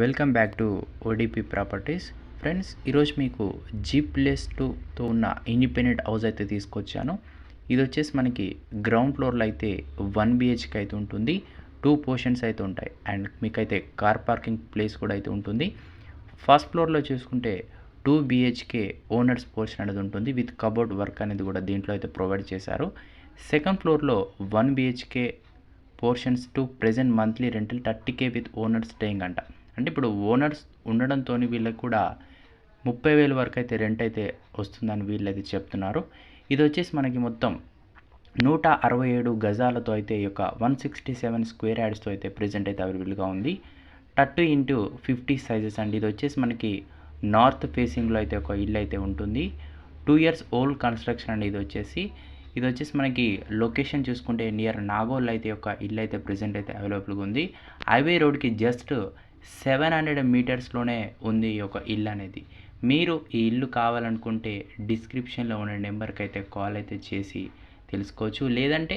Welcome back to ODP properties. Friends ఈరోజు మీకు jeep టూతో ఉన్న ఇండిపెండెంట్ హౌస్ అయితే తీసుకొచ్చాను. ఇది వచ్చేసి మనకి గ్రౌండ్ ఫ్లోర్లో అయితే వన్ బిహెచ్కే అయితే ఉంటుంది. టూ పోర్షన్స్ అయితే ఉంటాయి. అండ్ మీకైతే కార్ పార్కింగ్ ప్లేస్ కూడా అయితే ఉంటుంది. ఫస్ట్ ఫ్లోర్లో చూసుకుంటే టూ బిహెచ్కే ఓనర్స్ పోర్షన్ అనేది ఉంటుంది. విత్ కబోర్డ్ వర్క్ అనేది కూడా దీంట్లో అయితే ప్రొవైడ్ చేశారు. సెకండ్ ఫ్లోర్లో one BHK portions to present monthly rental thirty K with owners staying అంట. అంటే ఇప్పుడు ఓనర్స్ ఉండడంతో వీళ్ళకి కూడా ముప్పై వేలు వరకు అయితే రెంట్ అయితే వస్తుందని వీళ్ళు అయితే చెప్తున్నారు. ఇది వచ్చేసి మనకి మొత్తం నూట అరవై ఏడు గజాలతో అయితే ఈ యొక్క వన్ సిక్స్టీ సెవెన్ స్క్వేర్ యాడ్స్తో అయితే ప్రజెంట్ అయితే అవైలబుల్గా ఉంది. థర్టీ ఇంటూ ఫిఫ్టీ సైజెస్ అండి. ఇది వచ్చేసి మనకి నార్త్ ఫేసింగ్లో అయితే ఒక ఇల్లు అయితే ఉంటుంది. టూ ఇయర్స్ ఓల్డ్ కన్స్ట్రక్షన్ అండి ఇది వచ్చేసి. ఇది వచ్చేసి మనకి లొకేషన్ చూసుకుంటే నియర్ నాగోల్ అయితే ఒక ఇల్లు అయితే ప్రజెంట్ అయితే అవైలబుల్గా ఉంది. హైవే రోడ్కి జస్ట్ సెవెన్ హండ్రెడ్ మీటర్స్లోనే ఉంది ఈ యొక్క ఇల్లు అనేది. మీరు ఈ ఇల్లు కావాలనుకుంటే డిస్క్రిప్షన్లో ఉన్న నెంబర్కి అయితే కాల్ అయితే చేసి తెలుసుకోవచ్చు. లేదంటే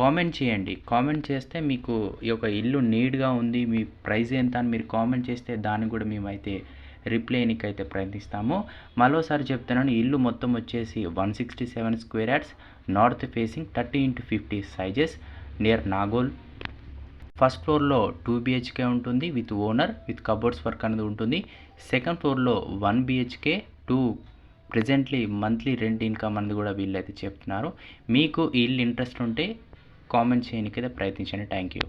కామెంట్ చేయండి. కామెంట్ చేస్తే మీకు ఈ యొక్క ఇల్లు నీట్గా ఉంది మీ ప్రైస్ ఎంత అని మీరు కామెంట్ చేస్తే దాన్ని కూడా మేమైతే రిప్లైనికి అయితే ప్రయత్నిస్తాము. మరోసారి చెప్తున్నాను ఇల్లు మొత్తం వచ్చేసి one sixty seven square yards north facing thirty into fifty sizes near Nagole first ఫ్లోర్లో టూ బిహెచ్కే ఉంటుంది with owner with cupboards work అనేది ఉంటుంది. సెకండ్ ఫ్లోర్లో one BHK two presently monthly rent income అనేది కూడా వీళ్ళైతే చెప్తున్నారు. మీకు ఇల్లు ఇంట్రెస్ట్ ఉంటే కామెంట్ చేయడానికి అయితే ప్రయత్నించండి. Thank you.